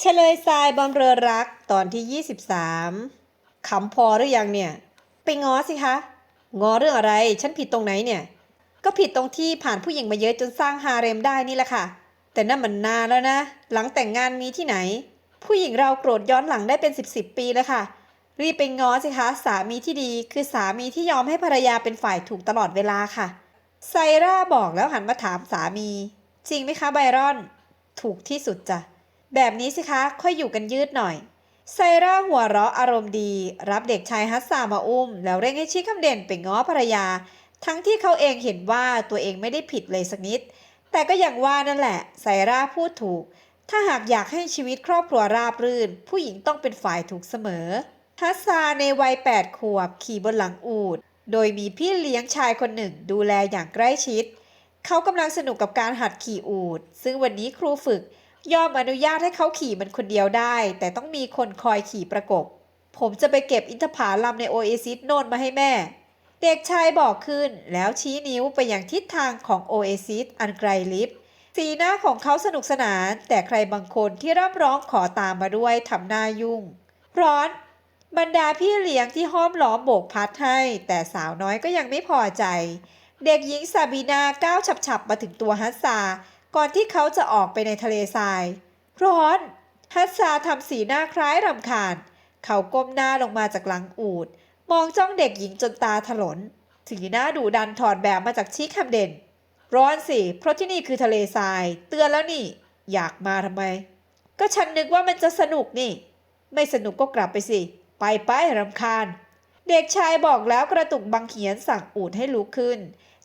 เฉลยทรายบำเรอรักตอนที่ 23ขำพอหรือยังเนี่ย ไปง้อสิคะ ง้อเรื่องอะไร ฉันผิดตรงไหนเนี่ย ก็ผิดตรงที่ผ่านผู้หญิงมาเยอะจนสร้างฮาเร็มได้นี่แหละค่ะ แต่นั่นมันนานแล้วนะ หลังแต่งงานมีที่ไหน ผู้หญิงเราโกรธย้อนหลังได้เป็น 10บสปีแล้วค่ะ รีบไปง้อสิคะ สามีที่ดี คือสามีที่ยอมให้ภรรยาเป็นฝ่ายถูกตลอดเวลาค่ะ ไซร่าบอกแล้วหันมาถามสามี จริงไหมคะไบรอน ถูกที่สุดจ้ะ แบบนี้สิคะค่อยอยู่กันยืดหน่อยไซร่าหัวเราะอารมณ์ดี รับเด็กชายฮัสซามาอุ้ม แล้วเร่งให้ชี้คำเด่นไปง้อภรรยา ทั้งที่เขาเองเห็นว่าตัวเองไม่ได้ผิดเลยสักนิด แต่ก็อย่างว่านั่นแหละไซร่าพูดถูก ถ้าหากอยากให้ชีวิตครอบครัวราบรื่น ผู้หญิงต้องเป็นฝ่ายถูกเสมอฮัสซาในวัย 8 ขวบขี่บนหลังอูด โดยมีพี่เลี้ยงชายคนหนึ่งดูแลอย่างใกล้ชิด เขากำลังสนุกกับการหัดขี่อูด ซึ่งวันนี้ครูฝึก ยอมอนุญาตให้เขาขี่มันคนเดียวได้ แต่ต้องมีคนคอยขี่ประกบ ผมจะไปเก็บอินทผลัมในโอเอซิสโนนมาให้แม่ เด็กชายบอกขึ้นแล้วชี้นิ้วไปยังทิศทางของโอเอซิสอันไกลลิบสีหน้าของเขาสนุกสนาน แต่ใครบางคนที่ร่ำร้องขอตามมาด้วยทำหน้ายุ่ง ร้อน บรรดาพี่เลี้ยงที่ห้อมล้อมโบกพัดให้ แต่สาวน้อยก็ยังไม่พอใจ เด็กหญิงซาบีนาก้าวฉับๆมาถึงตัวฮัสซา ก่อนที่เขาจะออกไปในทะเลทราย ร้อน ฮัสซาทำสีหน้าคล้ายรำคาญ เขาก้มหน้าลงมาจากหลังอูด มองจ้องเด็กหญิงจนตาถลน สีหน้าดุดันถอดแบบมาจากชีคำเด่นร้อนสิ เพราะที่นี่คือทะเลทราย เตือนแล้วนี่ อยากมาทำไม ก็ฉันนึกว่ามันจะสนุกนี่ ไม่สนุกก็กลับไปสิ ไปไปรำคาญ เด็กชายบอกแล้วกระตุกบังเหียนสั่งอูดให้ลุกขึ้น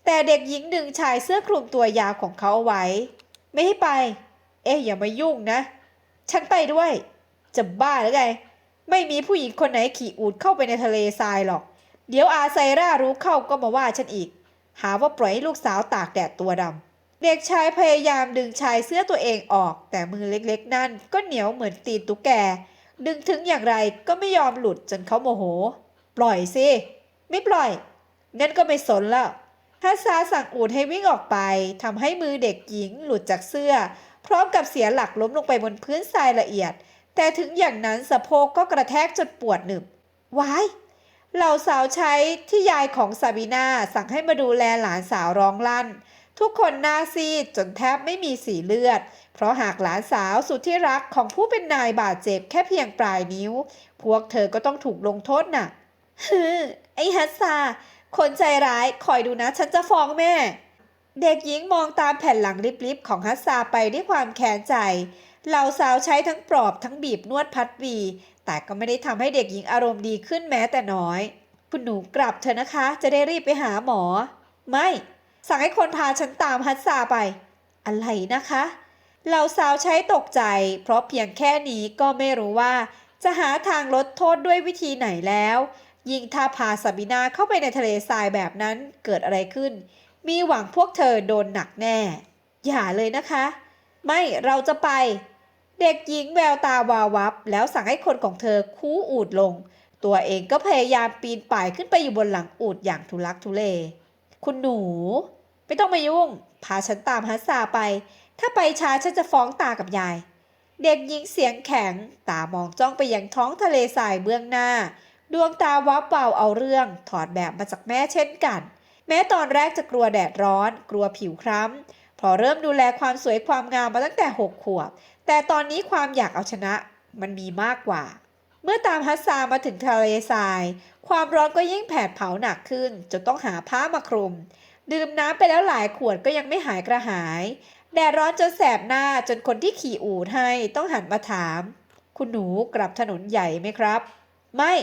แต่เด็กหญิงดึงชายเสื้อคลุมตัวยาวของเขาเอาไว้ ไม่ให้ไป เอ๊ะอย่ามายุ่งนะ ฉันไปด้วย จะบ้าหรือไง ไม่มีผู้หญิงคนไหนขี่อูดเข้าไปในทะเลทรายหรอก เดี๋ยวอาไซร่ารู้เข้าก็มาว่าฉันอีก หาว่าปล่อยให้ลูกสาวตากแดดตัวดำเด็กชายพยายามดึงชายเสื้อตัวเองออก แต่มือเล็กๆ นั่นก็เหนียวเหมือนตีนตุ๊กแก ดึงถึงอย่างไรก็ไม่ยอมหลุดจนเขาโมโห ปล่อยสิไม่ปล่อยงั้นก็ไม่สนแล้ว ฮัสซาสั่งอูดให้วิ่งออกไปทำให้มือเด็กหญิงหลุดจากเสื้อ พร้อมกับเสียหลักล้มลงไปบนพื้นทรายละเอียด แต่ถึงอย่างนั้นสะโพกก็กระแทกจนปวดหนึบวายเหล่าสาวใช้ที่ยายของซาบีนาสั่งให้มาดูแลหลานสาวร้องลั่น ทุกคนหน้าซีดจนแทบไม่มีสีเลือด เพราะหากหลานสาวสุดที่รักของผู้เป็นนายบาดเจ็บแค่เพียงปลายนิ้ว พวกเธอก็ต้องถูกลงโทษหนักฮึไอฮัสซา คนใจร้ายคอยดูนะ ฉันจะฟ้องแม่ เด็กหญิงมองตามแผ่นหลังลิบๆของฮัสซาไปด้วยความแค้นใจ เหล่าสาวใช้ทั้งปลอบทั้งบีบนวดพัดวี แต่ก็ไม่ได้ทำให้เด็กหญิงอารมณ์ดีขึ้นแม้แต่น้อย คุณหนูกลับเถอะนะคะ จะได้รีบไปหาหมอ ไม่ สั่งให้คนพาฉันตามฮัสซาไป อะไรนะคะเหล่าสาวใช้ตกใจ เพราะเพียงแค่นี้ก็ไม่รู้ว่า จะหาทางลดโทษด้วยวิธีไหนแล้ว ยิ่งถ้าพาซาบินาเข้าไปในทะเลทรายแบบนั้นเกิดอะไรขึ้น มีหวังพวกเธอโดนหนักแน่ อย่าเลยนะคะ ไม่เราจะไป เด็กหญิงแววตาวาววับ แล้วสั่งให้คนของเธอคู้อูดลง ตัวเองก็พยายามปีนป่ายขึ้นไปอยู่บนหลังอูดอย่างทุลักทุเล คุณหนู ไม่ต้องมายุ่ง พาฉันตามฮัสซาไป ถ้าไปช้าฉันจะฟ้องตากับยาย เด็กหญิงเสียงแข็ง ตามองจ้องไปยังท้องทะเลทรายเบื้องหน้า ดวงตาวับเบาเอาเรื่อง ถอดแบบมาจากแม่เช่นกัน แม้ตอนแรกจะกลัวแดดร้อน กลัวผิวคล้ำ พอเริ่มดูแลความสวยความงามมาตั้งแต่หกขวบ แต่ตอนนี้ความอยากเอาชนะมันมีมากกว่า เมื่อตามฮัสซามาถึงทะเลทราย ความร้อนก็ยิ่งแผดเผาหนักขึ้น จนต้องหาผ้ามาคลุม ดื่มน้ำไปแล้วหลายขวดก็ยังไม่หายกระหาย แดดร้อนจนแสบหน้าจนคนที่ขี่อูฐให้ต้องหันมาถาม คุณหนูกลับถนนใหญ่ไหมครับ ไม่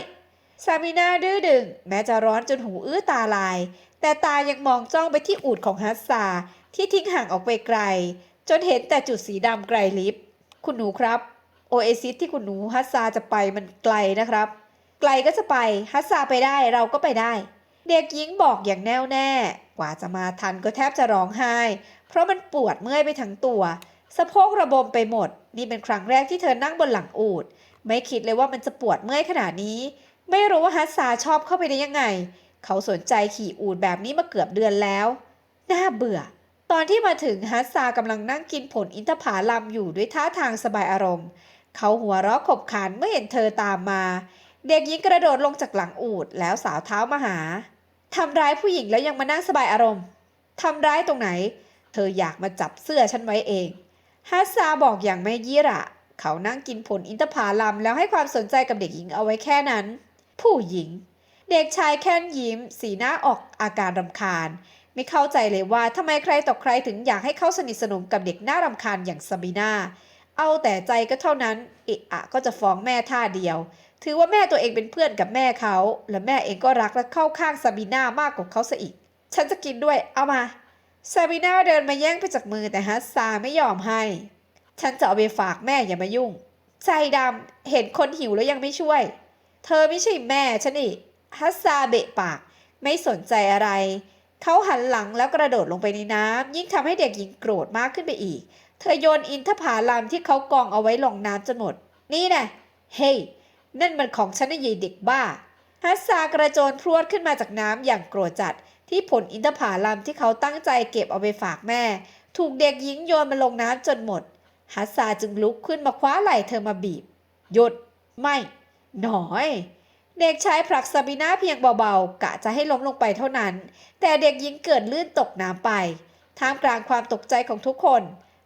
ซามิน่าดื้อดึง แม้จะร้อนจนหูอื้อตาลาย แต่ตายังมองจ้องไปที่อูดของฮัสซาที่ทิ้งห่างออกไปไกล จนเห็นแต่จุดสีดำไกลลิบ คุณหนูครับโอเอซิสที่คุณหนูฮัสซาจะไปมันไกลนะครับ ไกลก็จะไปฮัสซาไปได้เราก็ไปได้ เด็กหญิงบอกอย่างแน่วแน่ กว่าจะมาทันก็แทบจะร้องไห้ เพราะมันปวดเมื่อยไปทั้งตัวสะโพกระบมไปหมด นี่เป็นครั้งแรกที่เธอนั่งบนหลังอูด ไม่คิดเลยว่ามันจะปวดเมื่อยขนาดนี้ ไม่รู้ว่าฮัสซาชอบเข้าไปได้ยังไง เขาสนใจขี่อูดแบบนี้มาเกือบเดือนแล้ว น่าเบื่อ ตอนที่มาถึงฮัสซากำลังนั่งกินผลอินทผลัมอยู่ด้วยท่าทางสบายอารมณ์ เขาหัวเราะขบขันเมื่อเห็นเธอตามมา เด็กหญิงกระโดดลงจากหลังอูดแล้วสาวเท้ามาหาทำร้ายผู้หญิงแล้วยังมานั่งสบายอารมณ์ทำร้ายตรงไหน เธออยากมาจับเสื้อฉันไว้เองฮัสซาบอกอย่างไม่ยี่ระ เขานั่งกินผลอินทผลัมแล้วให้ความสนใจกับเด็กหญิงเอาไว้แค่นั้น ผู้หญิง เด็กชายแค่นยิ้ม สีหน้าออกอาการรำคาญ ไม่เข้าใจเลยว่าทำไมใครต่อใครถึงอยากให้เขาสนิทสนมกับเด็กน่ารำคาญอย่างซาบีนาเอาแต่ใจก็เท่านั้นเอะอะก็จะฟ้องแม่ท่าเดียว ถือว่าแม่ตัวเองเป็นเพื่อนกับแม่เขา และแม่เองก็รักและเข้าข้างซาบีนามากกว่าเขาซะอีก ฉันจะกินด้วย เอามาซาบีนาเดินมาแย่งไปจากมือแต่ฮัสซาไม่ยอมให้ ฉันจะเอาไปฝากแม่อย่ามายุ่ง ใจดำเห็นคนหิวแล้วยังไม่ช่วย เธอไม่ใช่แม่ฉันอีกฮัสซาเบะปาก ไม่สนใจอะไร เขาหันหลังแล้วกระโดดลงไปในน้ำยิ่งทำให้เด็กหญิงโกรธมากขึ้นไปอีก เธอโยนอินทผลัมที่เขากองเอาไว้ลงน้ำจนหมด นี่นะเฮ้ยนั่นมันของฉันนะยายเด็กบ้าฮัสซากระโจนพรวดขึ้นมาจากน้ำอย่างโกรธจัด ที่ผลอินทผลัมที่เขาตั้งใจเก็บเอาไปฝากแม่ ถูกเด็กหญิงโยนมาลงน้ำจนหมดฮัสซาจึงลุกขึ้นมาคว้าไหล่เธอมาบีบ หยุด ไม่ หน่อย เด็กชายผลักซาบีนาเพียงเบาๆ กะจะให้ล้มลงไปเท่านั้น แต่เด็กหญิงเกิดลื่นตกน้ำไป ท่ามกลางความตกใจของทุกคน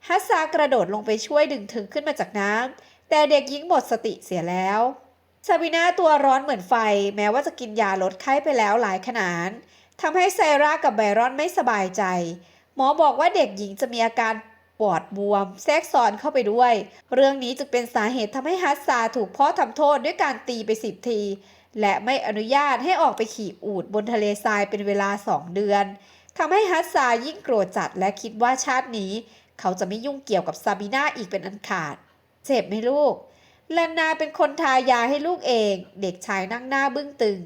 ฮัสซากระโดดลงไปช่วยดึงเธอขึ้นมาจากน้ำ แต่เด็กหญิงหมดสติเสียแล้วซาบีนาตัวร้อนเหมือนไฟ แม้ว่าจะกินยาลดไข้ไปแล้วหลายขนาดทำให้ไซรากับไบรอนไม่สบายใจ หมอบอกว่าเด็กหญิงจะมีอาการ ปอดบวม แทรกซ้อนเข้าไปด้วย เรื่องนี้จึงเป็นสาเหตุทำให้ฮัสซาถูกพ่อทำโทษด้วยการตีไปสิบที และไม่อนุญาตให้ออกไปขี่อูฐบนทะเลทรายเป็นเวลาสองเดือนทำให้ฮัสซายิ่งโกรธจัดและคิดว่าชาตินี้ เขาจะไม่ยุ่งเกี่ยวกับซาบีนาอีกเป็นอันขาด เจ็บไหมลูกแลนนาเป็นคนทายาให้ลูกเอง เด็กชายนั่งหน้าบึ้งตึง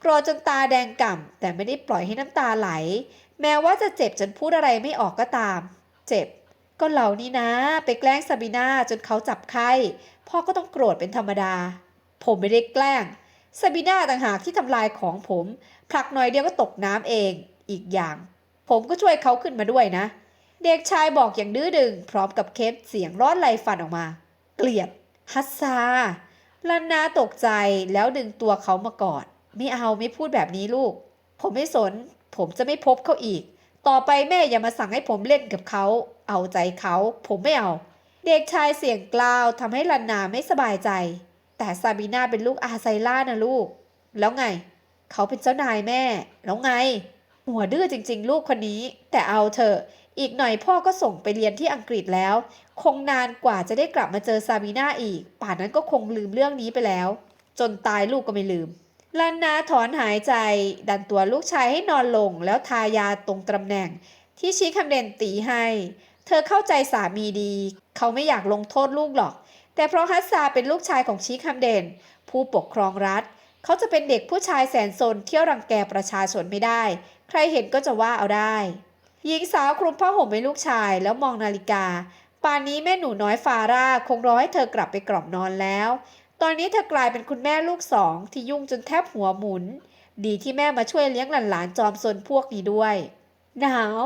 โกรธจนตาแดงก่ำแต่ไม่ได้ปล่อยให้น้ำตาไหล แม้ว่าจะเจ็บจนพูดอะไรไม่ออกก็ตาม เจ็บ ก็เหล่านี้นะ ไปแกล้งซาบีนาจนเขาจับไข้พ่อก็ต้องโกรธเป็นธรรมดา ผมไม่ได้แกล้งซาบีนาต่างหากที่ทำลายของผมผลักหน่อยเดียวก็ตกน้ำเอง อีกอย่าง ผมก็ช่วยเขาขึ้นมาด้วยนะ เด็กชายบอกอย่างดื้อดึง พร้อมกับเคปเสียงร้อนไหลฟันออกมา เกลียดฮัสซาลันนาตกใจแล้วดึงตัวเขามากอดไม่เอาไม่พูดแบบนี้ลูก ผมไม่สน ผมจะไม่พบเขาอีก ต่อไปแม่อย่ามาสั่งให้ผมเล่นกับเขา เอาใจเขา ผมไม่เอา เด็กชายเสียงกล่าวทำให้ลันนาไม่สบายใจ แต่ซาบีนาเป็นลูกอาไซล่านะลูก แล้วไง เขาเป็นเจ้านายแม่ แล้วไง หัวดื้อจริง ๆ ลูกคนนี้ แต่เอาเถอะ อีกหน่อยพ่อก็ส่งไปเรียนที่อังกฤษแล้ว คงนานกว่าจะได้กลับมาเจอซาบีนาอีก ป่านนั้นก็คงลืมเรื่องนี้ไปแล้ว จนตายลูกก็ไม่ลืมลันนาถอนหายใจ ดันตัวลูกชายให้นอนลงแล้วทายาตรงตำแหน่งที่ชี้คำเด่นตีให้ เธอเข้าใจสามีดี เขาไม่อยากลงโทษลูกหรอก แต่เพราะฮัสซาเป็นลูกชายของชี้คำเด่นผู้ปกครองรัฐ เขาจะเป็นเด็กผู้ชายแสนสนเที่ยวรังแกประชาชนไม่ได้ ใครเห็นก็จะว่าเอาได้ หญิงสาวคลุมผ้าห่มให้ลูกชายแล้วมองนาฬิกา ป่านนี้แม่หนูน้อยฟาร่าคงรอให้เธอกลับไปกล่อมนอนแล้ว ตอนนี้เธอกลายเป็นคุณแม่ลูกสองที่ยุ่งจนแทบหัวหมุน ดีที่แม่มาช่วยเลี้ยงหลานๆจอมซนพวกนี้ด้วย หนาว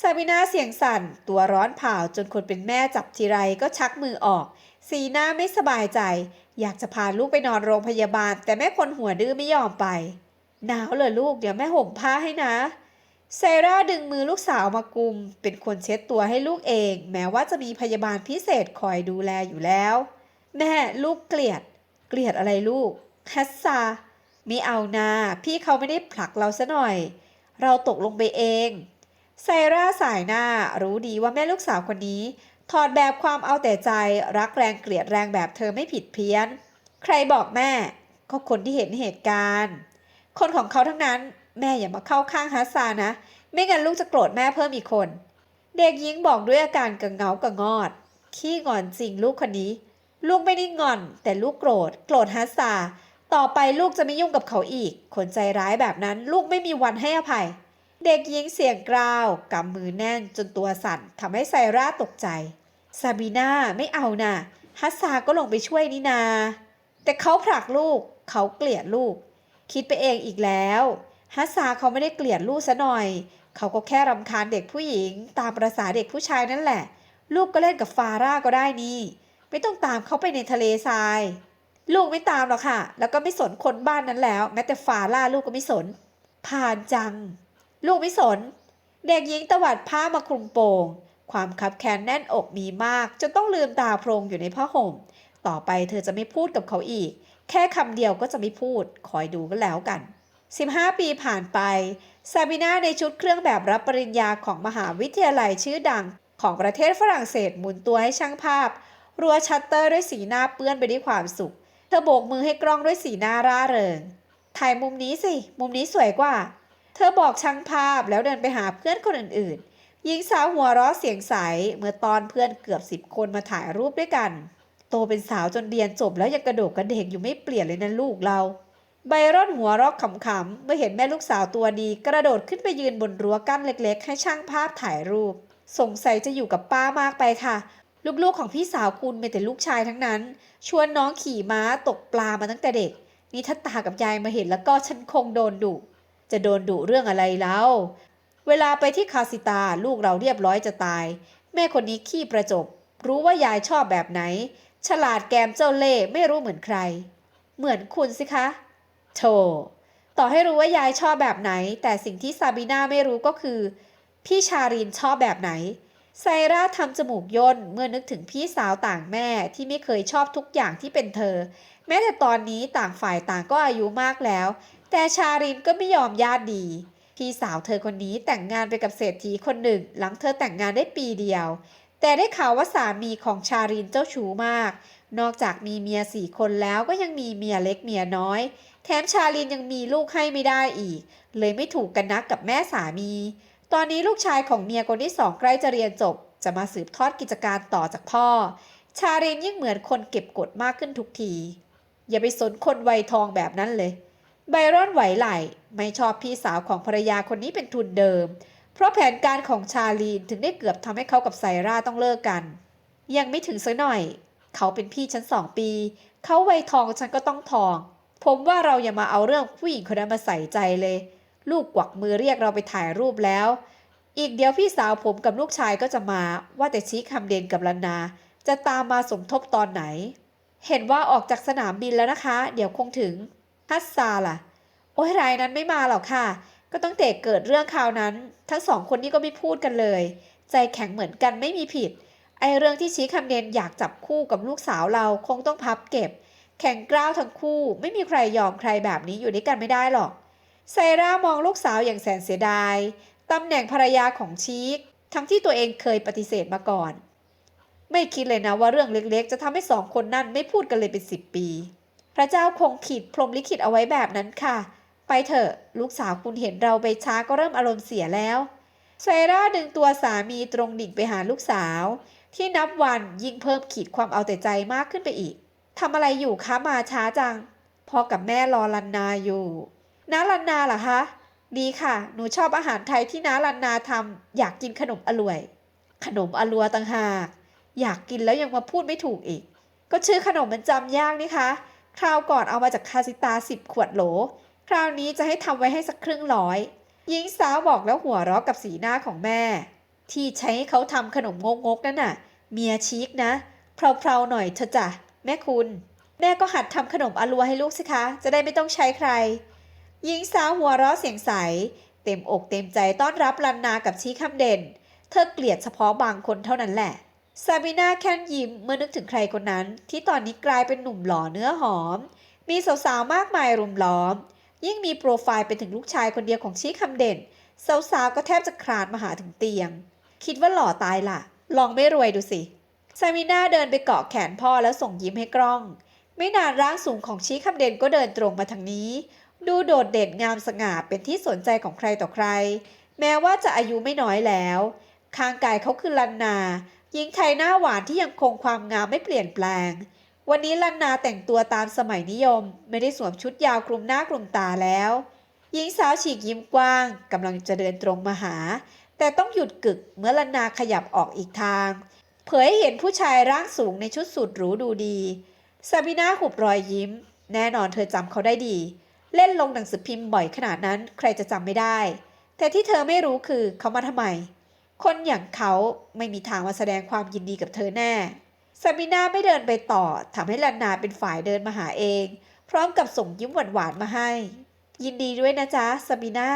ซาบินาเสียงสั่น ตัวร้อนเผาจนคนเป็นแม่จับทีไรก็ชักมือออก สีหน้าไม่สบายใจ อยากจะพาลูกไปนอนโรงพยาบาล แต่แม่คนหัวดื้อไม่ยอมไป หนาวเหรอลูกเดี๋ยวแม่ห่มผ้าให้นะเซราดึงมือลูกสาวมากุม เป็นคนเช็ดตัวให้ลูกเอง แม้ว่าจะมีพยาบาลพิเศษคอยดูแลอยู่แล้ว แม่ลูกเกลียด เกลียดอะไรลูกฮัสซาม่เอานาพี่เขาไม่ได้ผลักเราซะหน่อย เราตกลงไปเอง ไซร่าสายหน้ารู้ดีว่าแม่ลูกสาวคนนี้ ถอดแบบความเอาแต่ใจรักแรงเกลียดแรงแบบเธอไม่ผิดเพี้ยน ใครบอกแม่ ก็คนที่เห็นเหตุการณ์ คนของเขาทั้งนั้น แม่อย่ามาเข้าข้างฮัสซานะ ไม่งั้นลูกจะโกรธแม่เพิ่มอีกคน เด็กหญิงบอกด้วยอาการกังเงากังงอด ขี้งอนจริงลูกคนนี้ ลูกไม่ได้งอน แต่ลูกโกรธ โกรธฮัสซาต่อไปลูกจะไม่ยุ่งกับเขาอีก คนใจร้ายแบบนั้น ลูกไม่มีวันให้อภัย เด็กหญิงเสียงกราวกำมือแน่นจนตัวสั่นทำให้ไซร่าตกใจซาบีนาไม่เอานะ่ะฮัสซาก็ลงไปช่วยนี่นา แต่เขาผลักลูกเขาเกลียดลูก คิดไปเองอีกแล้วฮัสซาเขาไม่ได้เกลียดลูกซะหน่อย เขาก็แค่รำคาญเด็กผู้หญิง ตามประษาเด็กผู้ชายนั่นแหละ ลูกก็เล่นกับฟาร่าก็ได้นี่ ไม่ต้องตามเขาไปในทะเลทราย ลูกไม่ตามหรอกค่ะ แล้วก็ไม่สนคนบ้านนั้นแล้ว แม้แต่ฟาล่าลูกก็ไม่สน ผ่านจัง ลูกไม่สน เด็กหญิงตวัดผ้ามาคลุมโปง ความคับแค้นแน่นอกมีมาก จนต้องลืมตาโพรงอยู่ในผ้าห่ม ต่อไปเธอจะไม่พูดกับเขาอีก แค่คำเดียวก็จะไม่พูด คอยดูกันแล้วกัน 15 ปีผ่านไป ซาบิน่าในชุดเครื่องแบบรับปริญญาของมหาวิทยาลัยชื่อดังของประเทศฝรั่งเศสหมุนตัวให้ช่างภาพ รัวชัตเตอร์ด้วยสีหน้าเปื้อนไปด้วยความสุข เธอโบกมือให้กล้องด้วยสีหน้าร่าเริง ถ่ายมุมนี้สิ มุมนี้สวยกว่า เธอบอกช่างภาพแล้วเดินไปหาเพื่อนคนอื่นๆ หญิงสาวหัวเราะเสียงใส เมื่อตอนเพื่อนเกือบสิบคนมาถ่ายรูปด้วยกัน โตเป็นสาวจนเรียนจบแล้วยังกระโดดกระเดกอยู่ไม่เปลี่ยนเลยนะลูกเรา ไบรอนหัวเรอกขำๆเมื่อเห็นแม่ลูกสาวตัวดี กระโดดขึ้นไปยืนบนรั้วกั้นเล็ก ๆ ให้ช่างภาพถ่ายรูป สงสัยจะอยู่กับป้ามากไปค่ะลูกๆของพี่สาวคุณเป็นแต่ลูกชายทั้งนั้น ชวนน้องขี่ม้าตกปลามาตั้งแต่เด็ก นี่ถ้าตากับยายมาเห็นแล้วก็ฉันคงโดนดุ จะโดนดุเรื่องอะไรแล้ว เวลาไปที่คาสิตาลูกเราเรียบร้อยจะตาย แม่คนนี้ขี้ประจบ รู้ว่ายายชอบแบบไหน ฉลาดแกมเจ้าเล่ไม่รู้เหมือนใคร เหมือนคุณสิคะโธ่ต่อให้รู้ว่ายายชอบแบบไหน แต่สิ่งที่ซาบีนาไม่รู้ก็คือ พี่ชารินชอบแบบไหนไซร่าทำจมูกย่นเมื่อนึกถึงพี่สาวต่างแม่ที่ไม่เคยชอบทุกอย่างที่เป็นเธอ แม้แต่ตอนนี้ต่างฝ่ายต่างก็อายุมากแล้ว แต่ชารินก็ไม่ยอมญาติดี พี่สาวเธอคนนี้แต่งงานไปกับเศรษฐีคนหนึ่ง หลังเธอแต่งงานได้ปีเดียว แต่ได้ข่าวว่าสามีของชารินเจ้าชู้มาก นอกจากมีเมียสี่คนแล้วก็ยังมีเมียเล็กเมียน้อย แถมชาลินยังมีลูกให้ไม่ได้อีก เลยไม่ถูกกันนักกับแม่สามี ตอนนี้ลูกชายของเมียคนที่สองใกล้จะเรียนจบ จะมาสืบทอดกิจการต่อจากพ่อ ชาลินยิ่งเหมือนคนเก็บกดมากขึ้นทุกที อย่าไปสนคนวัยทองแบบนั้นเลย ไบรอนไหวไหลไม่ชอบพี่สาวของภรรยาคนนี้เป็นทุนเดิม เพราะแผนการของชาลีนถึงได้เกือบทำให้เขากับไซร่าต้องเลิกกัน ยังไม่ถึงสักหน่อย เขาเป็นพี่ฉันสองปี เขาวัยทองฉันก็ต้องทอง ผมว่าเราอย่ามาเอาเรื่องผู้หญิงคนนั้นมาใส่ใจเลย ลูกกวักมือเรียกเราไปถ่ายรูปแล้ว อีกเดียวพี่สาวผมกับลูกชายก็จะมาว่าแต่ชี้คำเด่นกับลันนา จะตามมาสมทบตอนไหน เห็นว่าออกจากสนามบินแล้วนะคะ เดี๋ยวคงถึง ฮัสซาล่ะ โอ้ยรายนั้นไม่มาหรอกค่ะ ก็ตั้งแต่เกิดเรื่องคราวนั้น ทั้งสองคนนี้ก็ไม่พูดกันเลย ใจแข็งเหมือนกันไม่มีผิด ไอเรื่องที่ชี้คำเดนอยากจับคู่กับลูกสาวเราคงต้องพับเก็บ แข่งกล้าวทั้งคู่ ไม่มีใครยอมใครแบบนี้อยู่ด้วยกันไม่ได้หรอกไซร่ามองลูกสาวอย่างแสนเสียดายตำแหน่งภรรยาของชีค ทั้งที่ตัวเองเคยปฏิเสธมาก่อน ไม่คิดเลยนะว่าเรื่องเล็กๆ จะทำให้สองคนนั่นไม่พูดกันเลยเป็นสิบปี พระเจ้าคงขีดพรมลิขิตเอาไว้แบบนั้นค่ะ ไปเถอะ ลูกสาวคุณเห็นเราไปช้าก็เริ่มอารมณ์เสียแล้วไซร่าดึงตัวสามีตรงดิ่งไปหาลูกสาว ที่นับวันยิ่งเพิ่มขีดความเอาแต่ใจมากขึ้นไปอีกทำอะไรอยู่คะมาช้าจังพ่อกับแม่รอลันนาอยู่น้าลันนาเหรอคะ ดีค่ะ หนูชอบอาหารไทยที่น้าลันนาทำอยากกินขนมอร่วย ขนมอลัวต่างหาก อยากกินแล้วยังมาพูดไม่ถูกอีก ก็ชื่อขนมมันจำยากนี่คะ คราวก่อนเอามาจากคาสิตาสิบขวดโหล คราวนี้จะให้ทำไว้ให้สักครึ่งร้อยหญิงสาวบอกแล้วหัวเราะกับสีหน้าของแม่ ที่ใช้ให้เขาทำขนมงกๆนั่นน่ะ เมียชีกนะเพลาๆหน่อยเถอะจ้ะแม่คุณ แม่ก็หัดทำขนมอลัวให้ลูกสิคะ จะได้ไม่ต้องใช้ใคร หญิงสาวหัวเราะเสียงใส เต็มอกเต็มใจต้อนรับลันนากับชี้คำเด่น เธอเกลียดเฉพาะบางคนเท่านั้นแหละ ซาบิน่าแค่นยิ้มเมื่อนึกถึงใครคนนั้น ที่ตอนนี้กลายเป็นหนุ่มหล่อเนื้อหอม มีสาวๆมากมายรุมล้อม ยิ่งมีโปรไฟล์เป็นถึงลูกชายคนเดียวของชี้คำเด่น สาวๆก็แทบจะคลานมาหาถึงเตียง คิดว่าหล่อตายล่ะลองไม่รวยดูสิซามิน่าเดินไปเกาะแขนพ่อแล้วส่งยิ้มให้กล้อง ไม่นานร่างสูงของชี้คำเด่นก็เดินตรงมาทางนี้ ดูโดดเด่นงามสง่าเป็นที่สนใจของใครต่อใคร แม้ว่าจะอายุไม่น้อยแล้วข้างกายเขาคือลันนา หญิงไทยหน้าหวานที่ยังคงความงามไม่เปลี่ยนแปลง วันนี้ลันนาแต่งตัวตามสมัยนิยม ไม่ได้สวมชุดยาวคลุมหน้าคลุมตาแล้ว หญิงสาวฉีกยิ้มกว้างกำลังจะเดินตรงมาหา แต่ต้องหยุดกึกเมื่อลันนาขยับออกอีกทาง เผยให้เห็นผู้ชายร่างสูงในชุดสุดหรูดูดีซาบิน่าหุบรอยยิ้ม แน่นอนเธอจำเขาได้ดี เล่นลงหนังสือพิมพ์บ่อยขนาดนั้นใครจะจำไม่ได้ แต่ที่เธอไม่รู้คือเขามาทำไม คนอย่างเขาไม่มีทางมาแสดงความยินดีกับเธอแน่ซาบิน่าไม่เดินไปต่อทำให้ลันนาเป็นฝ่ายเดินมาหาเอง พร้อมกับส่งยิ้มหวานๆมาให้ ยินดีด้วยนะจ๊ะซาบิน่า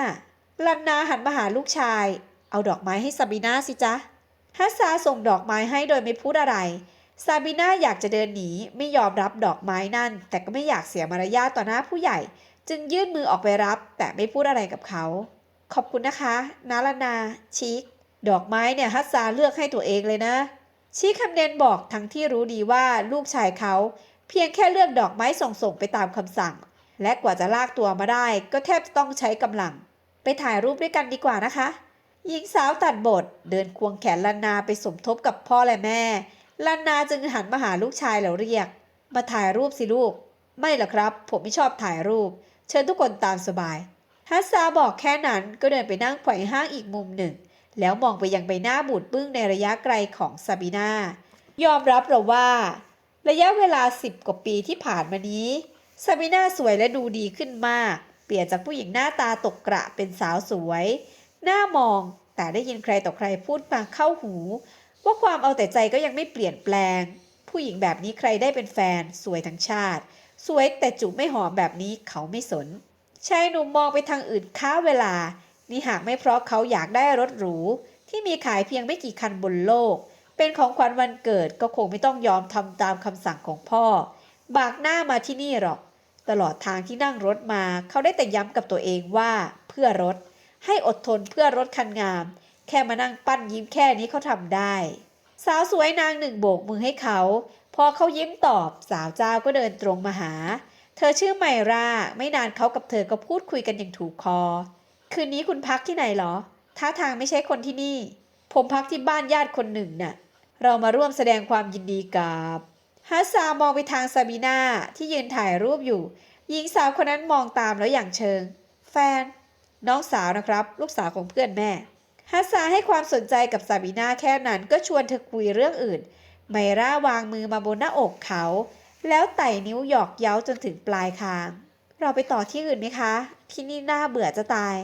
ลันนาหันมาหาลูกชาย เอาดอกไม้ให้ซาบิน่าสิจ๊ะฮัสซาส่งดอกไม้ให้โดยไม่พูดอะไรซาบิน่าอยากจะเดินหนีไม่ยอมรับดอกไม้นั่น แต่ก็ไม่อยากเสียมารยาทต่อหน้าผู้ใหญ่ จึงยื่นมือออกไปรับ แต่ไม่พูดอะไรกับเขา ขอบคุณนะคะ นาลานาชิค ดอกไม้เนี่ยฮัสซาเลือกให้ตัวเองเลยนะชิคคำเนนบอกทั้งที่รู้ดีว่าลูกชายเขา เพียงแค่เลือกดอกไม้ส่งๆไปตามคำสั่ง และกว่าจะลากตัวมาได้ ก็แทบจะต้องใช้กำลัง ไปถ่ายรูปด้วยกันดีกว่านะคะ หญิงสาวตัดบท เดินควงแขนลันนาไปสมทบกับพ่อและแม่ลันนาจึงหันมาหาลูกชายแล้วเรียก มาถ่ายรูปสิลูก ไม่หรอกครับ ผมไม่ชอบถ่ายรูป เชิญทุกคนตามสบายฮัสซาบอกแค่นั้นก็เดินไปนั่งไขว่ห้างอีกมุมหนึ่ง แล้วมองไปยังใบหน้าบูดบึ้งในระยะไกลของซาบีนายอมรับเราว่า ระยะเวลาสิบกว่าปีที่ผ่านมานี้ซาบีนาสวยและดูดีขึ้นมาก เปลี่ยนจากผู้หญิงหน้าตาตกกระเป็นสาวสวย หน้ามองแต่ได้ยินใครต่อใครพูดมาเข้าหู ว่าความเอาแต่ใจก็ยังไม่เปลี่ยนแปลง ผู้หญิงแบบนี้ใครได้เป็นแฟน สวยทั้งชาติ สวยแต่จูบไม่หอมแบบนี้เขาไม่สนชายหนุ่มมองไปทางอื่นค้าเวลา นี่หากไม่เพราะเขาอยากได้รถหรู ที่มีขายเพียงไม่กี่คันบนโลก เป็นของขวัญวันเกิดก็คงไม่ต้องยอมทำตามคำสั่งของพ่อ บากหน้ามาที่นี่หรอก ตลอดทางที่นั่งรถมาเขาได้แต่ย้ำกับตัวเองว่าเพื่อรถ ให้อดทนเพื่อรถคันงาม แค่มานั่งปั้นยิ้มแค่นี้เขาทำได้ สาวสวยนางหนึ่งโบกมือให้เขาพอเขายิ้มตอบสาวเจ้าก็เดินตรงมาหา เธอชื่อไมราไม่นานเขากับเธอก็พูดคุยกันอย่างถูกคอ คืนนี้คุณพักที่ไหนเหรอ ท่าทางไม่ใช่คนที่นี่ ผมพักที่บ้านญาติคนหนึ่งน่ะ เรามาร่วมแสดงความยินดีกับฮัสซามองไปทางซาบีนาที่ยืนถ่ายรูปอยู่ หญิงสาวคนนั้นมองตามแล้วอย่างเชิง แฟน น้องสาวนะครับ ลูกสาวของเพื่อนแม่ฮัสซาให้ความสนใจกับซาบีนาแค่นั้นก็ชวนเธอคุยเรื่องอื่น ไมร่าวางมือมาบนหน้าอกเขา แล้วไต่นิ้วหยอกเย้าจนถึงปลายคาง เราไปต่อที่อื่นไหมคะ ที่นี่น่าเบื่อจะตาย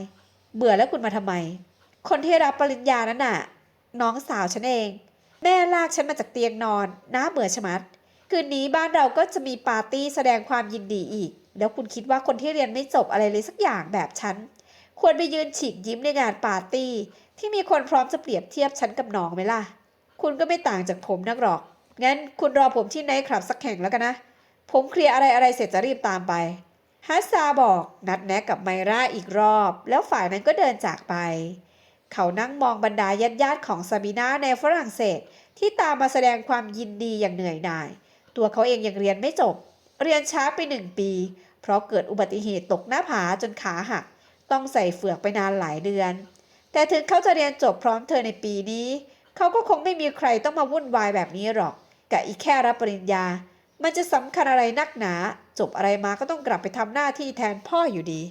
เบื่อแล้วคุณมาทำไม คนที่รับปริญญานั่นน่ะ น้องสาวฉันเอง แม่ลากฉันมาจากเตียงนอนน่าเบื่อชะมัด คืนนี้บ้านเราก็จะมีปาร์ตี้แสดงความยินดีอีก แล้วคุณคิดว่าคนที่เรียนไม่จบอะไรเลยสักอย่างแบบฉัน ควรไปยืนฉีกยิ้มในงานปาร์ตี้ ที่มีคนพร้อมจะเปรียบเทียบฉันกับน้องไหมล่ะ คุณก็ไม่ต่างจากผมนักหรอก งั้นคุณรอผมที่ไนท์คลับสักแห่งแล้วกันนะ ผมเคลียร์อะไรอะไรเสร็จจะรีบตามไป ฮัสซาบอกนัดแนะกับไมราอีกรอบ แล้วฝ่ายนั้นก็เดินจากไป เขานั่งมองบรรดาญาติญาติของซาบีนาในฝรั่งเศส ที่ตามมาแสดงความยินดีอย่างเหนื่อยหน่าย ตัวเขาเองยังเรียนไม่จบ เรียนช้าไปหนึ่งปี เพราะเกิดอุบัติเหตุตกหน้าผาจนขาหัก ต้องใส่เฟือกไปนานหลายเดือน แต่ถึงเขาจะเรียนจบพร้อมเธอในปีนี้ เขาก็คงไม่มีใครต้องมาวุ่นวายแบบนี้หรอก กับอีกแค่รับปริญญา มันจะสำคัญอะไรนักหนา จบอะไรมาก็ต้องกลับไปทำหน้าที่แทนพ่ออยู่ดี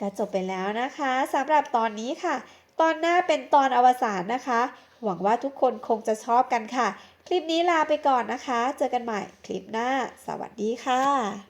ก็จบไปแล้วนะคะสำหรับตอนนี้ค่ะ ตอนหน้าเป็นตอนอวสานนะคะ หวังว่าทุกคนคงจะชอบกันค่ะ คลิปนี้ลาไปก่อนนะคะ เจอกันใหม่คลิปหน้า สวัสดีค่ะ